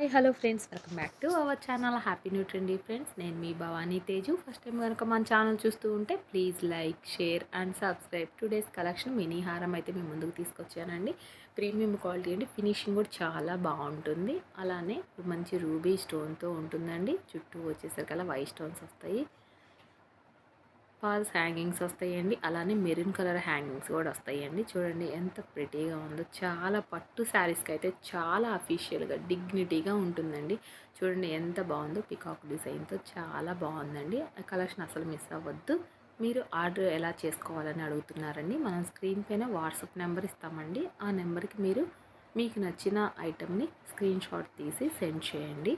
Hi hello friends. Welcome back to our channel. Happy new trendy friends. నేను మీ Bhavani Teju. First time కనుక మన channel చూస్తూ ఉంటే please like share and subscribe. Today's collection mini హారం అయితే మేము ముందుకు తీసుకొచ్చానండి. ప్రీమియం క్వాలిటీ అండి. ఫినిషింగ్ కూడా చాలా బాగుంటుంది. అలానే మంచి రూబీ స్టోన్తో ఉంటుందండి. చుట్టూ వచ్చేసరికి అలా వైట్ స్టోన్స్ వస్తాయి. పాల్స్ హ్యాంగింగ్స్ వస్తాయండి. అలానే మెరూన్ కలర్ హ్యాంగింగ్స్ కూడా వస్తాయండి. చూడండి ఎంత ప్రిటీగా ఉందో. చాలా పట్టు శారీస్కి అయితే చాలా అఫీషియల్గా డిగ్నిటీగా ఉంటుందండి. చూడండి ఎంత బాగుందో. పికాక్ డిజైన్తో చాలా బాగుందండి. కలెక్షన్ అసలు మిస్ అవ్వద్దు. మీరు ఆర్డర్ ఎలా చేసుకోవాలని అడుగుతున్నారండి. మనం స్క్రీన్ పైన వాట్సాప్ నెంబర్ ఇస్తామండి. ఆ నెంబర్కి మీరు మీకు నచ్చిన ఐటెంని స్క్రీన్ షాట్ తీసి సెండ్ చేయండి.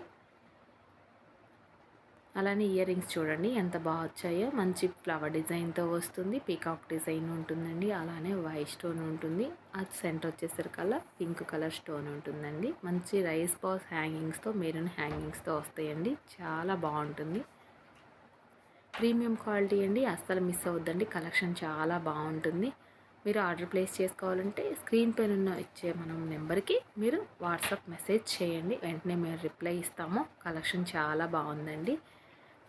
అలానే ఇయర్ రింగ్స్ చూడండి ఎంత బాగా వచ్చాయో. మంచి ఫ్లవర్ డిజైన్తో వస్తుంది పీకాక్ డిజైన్ ఉంటుందండి అలానే వైట్ స్టోన్ ఉంటుంది. అది సెంటర్ వచ్చేసరికల్లా పింక్ కలర్ స్టోన్ ఉంటుందండి. మంచి రైస్ బాస్ హ్యాంగింగ్స్తో మెరూన్ హ్యాంగింగ్స్తో వస్తాయండి. చాలా బాగుంటుంది. ప్రీమియం క్వాలిటీ అండి అస్సలు మిస్ అవ్వద్దండి. కలెక్షన్ చాలా బాగుంటుంది. మీరు ఆర్డర్ ప్లేస్ చేసుకోవాలంటే స్క్రీన్ పైన ఉన్న ఇచ్చే మనం నెంబర్కి మీరు వాట్సాప్ మెసేజ్ చేయండి. వెంటనే మేము రిప్లై ఇస్తాము. కలెక్షన్ చాలా బాగుందండి.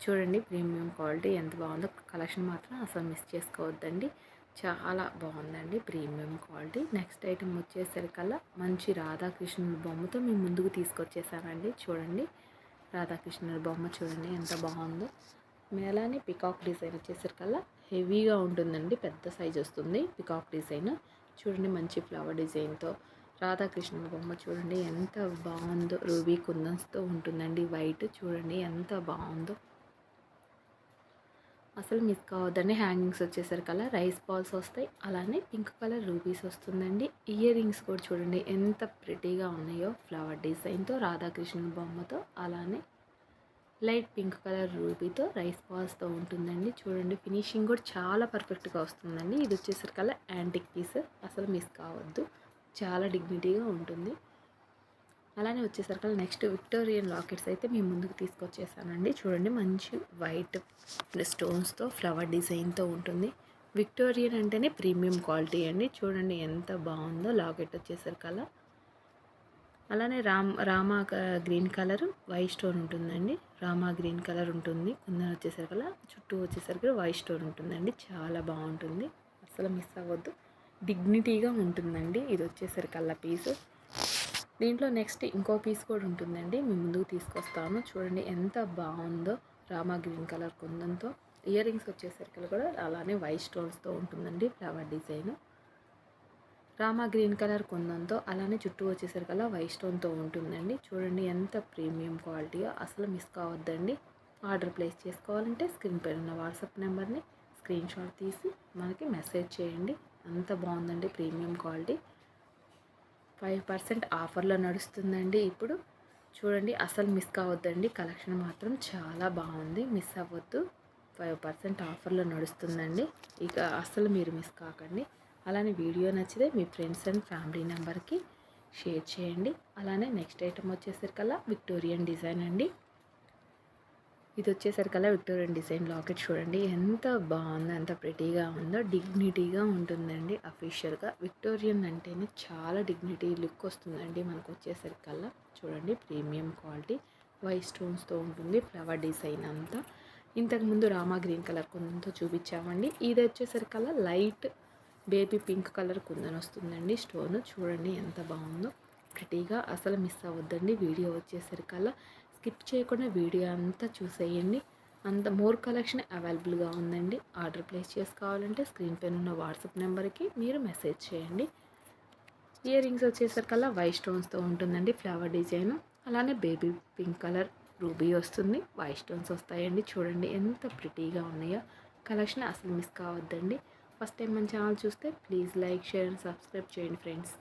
చూడండి ప్రీమియం క్వాలిటీ ఎంత బాగుందో. కలెక్షన్ మాత్రం అసలు మిస్ చేసుకోవద్దండి. చాలా బాగుందండి ప్రీమియం క్వాలిటీ. నెక్స్ట్ ఐటెం వచ్చేసరికల్లా మంచి రాధాకృష్ణుల బొమ్మతో మేము ముందుకు తీసుకొచ్చేసానండి చూడండి రాధాకృష్ణుల బొమ్మ చూడండి ఎంత బాగుందో. మేలానే పికాక్ డిజైన్ వచ్చేసరికల్లా హెవీగా ఉంటుందండి. పెద్ద సైజ్ వస్తుంది పికాక్ డిజైన్. చూడండి మంచి ఫ్లవర్ డిజైన్తో. రాధాకృష్ణుల బొమ్మ చూడండి ఎంత బాగుందో. రూబీ కుందన్స్తో ఉంటుందండి వైట్. చూడండి ఎంత బాగుందో. అసలు మిస్ కావద్దండి. హ్యాంగింగ్స్ వచ్చేసరికల్లా రైస్ బాల్స్ వస్తాయి. అలానే పింక్ కలర్ రూబీస్ వస్తుందండి. ఇయర్ రింగ్స్ కూడా చూడండి. ఎంత ప్రిటీగా ఉన్నాయో ఫ్లవర్ డిజైన్తో రాధాకృష్ణ బొమ్మతో అలానే లైట్ పింక్ కలర్ రూబీతో రైస్ బాల్స్తో ఉంటుందండి. చూడండి ఫినిషింగ్ కూడా చాలా పర్ఫెక్ట్గా వస్తుందండి. ఇది వచ్చేసరికల్లా యాంటిక్ పీస్ అసలు మిస్ కావద్దు. చాలా డిగ్నిటీగా ఉంటుంది. అలానే వచ్చేసరికి నెక్స్ట్ విక్టోరియన్ లాకెట్స్ అయితే మేము ముందుకు తీసుకొచ్చేసానండి. చూడండి మంచి వైట్ స్టోన్స్తో ఫ్లవర్ డిజైన్తో ఉంటుంది. విక్టోరియన్ అంటేనే ప్రీమియం క్వాలిటీ అండి. చూడండి ఎంత బాగుందో లాకెట్ వచ్చేసరికల్లా. అలానే Ram Rama green colour white stone ఉంటుందండి. రామా గ్రీన్ కలర్ ఉంటుంది. కుందన వచ్చేసరికల్లా చుట్టూ వచ్చేసరికి వైట్ స్టోన్ ఉంటుందండి. చాలా బాగుంటుంది. అసలు మిస్ అవ్వద్దు. డిగ్నిటీగా ఉంటుందండి. ఇది వచ్చేసరికల్లా పీసు దీంట్లో నెక్స్ట్ ఇంకో పీస్ కూడా ఉంటుందండి. మీ ముందుకు తీసుకొస్తాను. చూడండి ఎంత బాగుందో. రామా గ్రీన్ కలర్ కుందంతో. ఇయర్ రింగ్స్ వచ్చేసరికి కూడా అలానే వైట్ స్టోన్స్తో ఉంటుందండి flower design. Rama green colour కుందంతో అలానే చుట్టూ వచ్చేసరికల్లా వైట్ స్టోన్తో ఉంటుందండి. చూడండి ఎంత ప్రీమియం క్వాలిటీగా అసలు మిస్ కావద్దండి. ఆర్డర్ ప్లేస్ చేసుకోవాలంటే స్క్రీన్ పైన ఉన్న వాట్సాప్ నెంబర్ని స్క్రీన్ షాట్ తీసి మనకి మెసేజ్ చేయండి. అంత బాగుందండి ప్రీమియం క్వాలిటీ. ఫైవ్ పర్సెంట్ ఆఫర్లో నడుస్తుందండి. ఇప్పుడు చూడండి అసలు మిస్ కావద్దండి. కలెక్షన్ మాత్రం చాలా బాగుంది. మిస్ అవ్వద్దు. ఫైవ్ పర్సెంట్ ఆఫర్లో నడుస్తుందండి. ఇక అసలు మీరు మిస్ కాకండి. అలానే వీడియో నచ్చితే మీ ఫ్రెండ్స్ అండ్ ఫ్యామిలీ నెంబర్కి షేర్ చేయండి. అలానే నెక్స్ట్ ఐటమ్ వచ్చేసరికల్లా విక్టోరియన్ డిజైన్ అండి. ఇది వచ్చేసరికల్లా విక్టోరియన్ డిజైన్ లాకెట్ చూడండి. ఎంత బాగుందో ఎంత ప్రెటీగా ఉందో డిగ్నిటీగా ఉంటుందండి అఫీషియల్గా విక్టోరియన్ అంటేనే చాలా డిగ్నిటీ లుక్ వస్తుందండి మనకు వచ్చేసరికల్లా చూడండి ప్రీమియం క్వాలిటీ వైట్ స్టోన్స్తో ఉంటుంది ఫ్లవర్ డిజైన్ అంతా. ఇంతకుముందు రామా గ్రీన్ కలర్ కుందంతో చూపించామండి. ఇది వచ్చేసరికల్లా light baby pink colour kundan వస్తుందండి స్టోన్ చూడండి ఎంత బాగుందో ప్రిటీగా అసలు మిస్ అవ్వద్దండి. వీడియో వచ్చేసరికల్లా స్కిప్ చేయకుండా వీడియో అంతా చూసేయండి. అంత మోర్ కలెక్షన్ అవైలబుల్గా ఉందండి. ఆర్డర్ ప్లేస్ చేసుకోవాలంటే స్క్రీన్ పైన ఉన్న వాట్సాప్ నెంబర్కి మీరు మెసేజ్ చేయండి. ఇయర్ రింగ్స్ వచ్చేసరికల్లా వైట్ స్టోన్స్తో ఉంటుందండి ఫ్లవర్ డిజైన్. అలానే బేబీ పింక్ కలర్ రూబీ వస్తుంది. వైట్ స్టోన్స్ వస్తాయండి. చూడండి ఎంత ప్రిటీగా ఉన్నాయో. కలెక్షన్ అసలు మిస్ కావద్దండి. ఫస్ట్ టైం మన ఛానల్ చూస్తే please like share and subscribe చేయండి ఫ్రెండ్స్.